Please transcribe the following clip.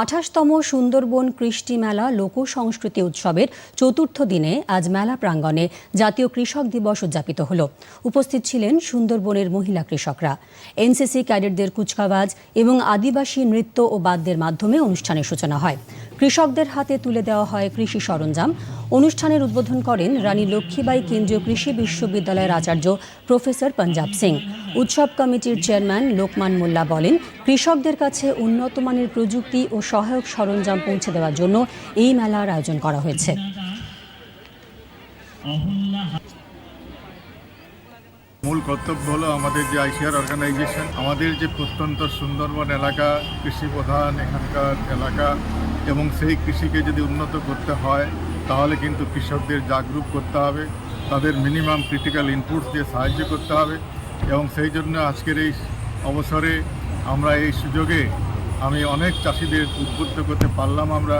আঠাশতম সুন্দরবন কৃষ্টি মেলা লোক সংস্কৃতি উৎসবের চতুর্থ দিনে আজ মেলা প্রাঙ্গণে জাতীয় কৃষক দিবস উদযাপিত হল। উপস্থিত ছিলেন সুন্দরবনের মহিলা কৃষকরা। এনসিসি ক্যাডেটদের কুচকাওয়াজ এবং আদিবাসী নৃত্য ও বাদ্যের মাধ্যমে অনুষ্ঠানের সূচনা হয়। কৃষকদের হাতে তুলে দেওয়া হয় কৃষি সরঞ্জাম। অনুষ্ঠানের উদ্বোধন করেন রানী লক্ষ্মীবাই কেন্দ্রীয় কৃষি বিশ্ববিদ্যালয়ের আচার্য প্রফেসর পঞ্জাব সিং। উৎসব কমিটির চেয়ারম্যান লোকমান মোল্লা বলেন, কৃষকদের কাছে উন্নত মানের প্রযুক্তি ও সহায়ক সরঞ্জাম পৌঁছে দেওয়ার জন্য এই মেলার আয়োজন করা হয়েছে। মূল কর্তব্য হলো আমাদের যে আইসিআর অর্গানাইজেশন, আমাদের যে প্রত্যন্ত সুন্দরবন এলাকা, কৃষি প্রধান এখানকার এলাকা এবং সেই কৃষিকে যদি উন্নত করতে হয়, তাহলে কিন্তু কৃষকদের জাগরুক করতে হবে, তাদের মিনিমাম ক্রিটিক্যাল ইনপুটস দিয়ে সাহায্য করতে হবে এবং সেই জন্য আজকের এই অবসরে আমরা এই সুযোগে আমি অনেক চাষিদের উদ্বুদ্ধ করতে পারলাম আমরা।